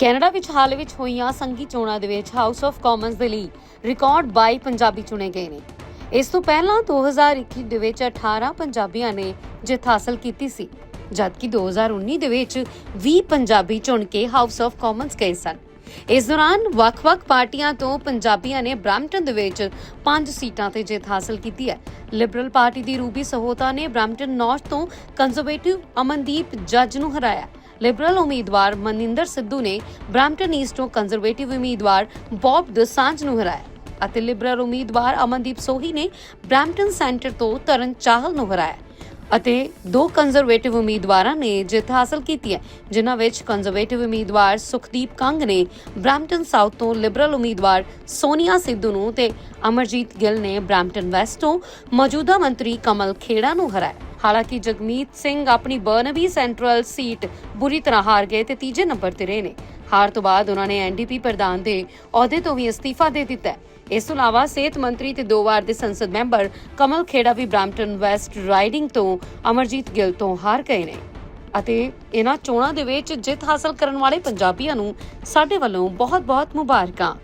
Canada ਵਿੱਚ ਹਾਲ ਵਿੱਚ ਹੋਈਆਂ ਸੰਘੀ ਚੋਣਾਂ ਦੇ ਵਿੱਚ ਹਾਊਸ ਆਫ ਕਾਮਨਸ ਦੇ ਲਈ ਰਿਕਾਰਡ 22 ਪੰਜਾਬੀ ਚੁਣੇ ਗਏ ਨੇ। ਇਸ ਤੋਂ ਪਹਿਲਾਂ 2021 ਦੇ ਵਿੱਚ 18 ਪੰਜਾਬੀਆਂ ਨੇ ਜਿੱਤ ਹਾਸਲ ਕੀਤੀ ਸੀ, ਜਦਕਿ 2019 ਦੇ ਵਿੱਚ 20 ਪੰਜਾਬੀ ਚੁਣ ਕੇ ਹਾਊਸ ਆਫ ਕਾਮਨਸ ਗਏ ਸਨ। ਇਸ ਦੌਰਾਨ ਵੱਖ-ਵੱਖ ਪਾਰਟੀਆਂ ਤੋਂ ਪੰਜਾਬੀਆਂ ਨੇ ਬ੍ਰੈਂਪਟਨ ਦੇ ਵਿੱਚ 5 ਸੀਟਾਂ ਤੇ ਜਿੱਤ ਹਾਸਲ ਕੀਤੀ ਹੈ। ਲਿਬਰਲ ਪਾਰਟੀ ਦੀ ਰੂਬੀ ਸਹੋਤਾ ਨੇ ਬ੍ਰੈਂਪਟਨ ਨਾਰਥ ਤੋਂ ਕੰਜ਼ਰਵੇਟਿਵ ਅਮਨਦੀਪ ਜੱਜ ਨੂੰ ਹਰਾਇਆ। ਲਿਬਰਲ ਉਮੀਦਵਾਰ ਮਨਿੰਦਰ ਸਿੱਧੂ ਨੇ ਬ੍ਰੈਂਪਟਨ ਈਸਟ ਤੋਂ ਕੰਜ਼ਰਵੇਟਿਵ ਉਮੀਦਵਾਰ ਬੌਬ ਦਸਾਂਝ ਨੂੰ ਹਰਾਇਆ ਅਤੇ ਲਿਬਰਲ ਉਮੀਦਵਾਰ ਅਮਨਦੀਪ ਸੋਹੀ ਨੇ ਬ੍ਰੈਂਪਟਨ ਸੈਂਟਰ ਤੋਂ ਤਰਨ ਚਾਹਲ ਨੂੰ ਹਰਾਇਆ ਅਤੇ ਦੋ ਕੰਜ਼ਰਵੇਟਿਵ ਉਮੀਦਵਾਰਾਂ ਨੇ ਜਿੱਤ ਹਾਸਲ ਕੀਤੀ ਹੈ, ਜਿਨ੍ਹਾਂ ਵਿੱਚ ਕੰਜ਼ਰਵੇਟਿਵ ਉਮੀਦਵਾਰ ਸੁਖਦੀਪ ਕੰਗ ਨੇ ਬ੍ਰੈਂਪਟਨ ਸਾਊਥ ਤੋਂ ਲਿਬਰਲ ਉਮੀਦਵਾਰ ਸੋਨੀਆ ਸਿੱਧੂ ਨੂੰ ਤੇ ਅਮਰਜੀਤ ਗਿੱਲ ਨੇ ਬ੍ਰੈਂਪਟਨ ਵੈਸਟ ਤੋਂ ਮੌਜੂਦਾ ਮੰਤਰੀ ਕਮਲ ਖੇੜਾ ਨੂੰ ਹਰਾਇਆ। ਹਾਲਾਂਕਿ ਜਗਮੀਤ ਸਿੰਘ ਆਪਣੀ ਬਰਨਬੀ ਸੈਂਟਰਲ ਸੀਟ ਬੁਰੀ ਤਰ੍ਹਾਂ ਹਾਰ ਗਏ ਤੇ ਤੀਜੇ ਨੰਬਰ ਤੇ ਰਹੇ ਨੇ। ਹਾਰ ਤੋਂ ਬਾਅਦ ਉਹਨਾਂ ਨੇ ਐਨਡੀਪੀ ਪ੍ਰਧਾਨ ਦੇ ਅਹੁਦੇ ਤੋਂ ਵੀ ਅਸਤੀਫਾ ਦੇ ਦਿੱਤਾ ਇਸ ਤੋਂ ਇਲਾਵਾ ਸਿਹਤ ਮੰਤਰੀ ਤੇ ਦੋ ਵਾਰ ਦੇ ਸੰਸਦ ਮੈਂਬਰ ਕਮਲ ਖੇੜਾ ਵੀ ਬ੍ਰੈਂਪਟਨ ਵੈਸਟ ਰਾਈਡਿੰਗ ਤੋਂ ਅਮਰਜੀਤ ਗਿੱਲ ਤੋਂ ਹਾਰ ਗਏ ਨੇ ਅਤੇ ਇਹਨਾਂ ਚੋਣਾਂ ਦੇ ਵਿੱਚ ਜਿੱਤ ਹਾਸਲ ਕਰਨ ਵਾਲੇ ਪੰਜਾਬੀਆਂ ਨੂੰ ਸਾਡੇ ਵੱਲੋਂ ਬਹੁਤ-ਬਹੁਤ ਮੁਬਾਰਕਾਂ।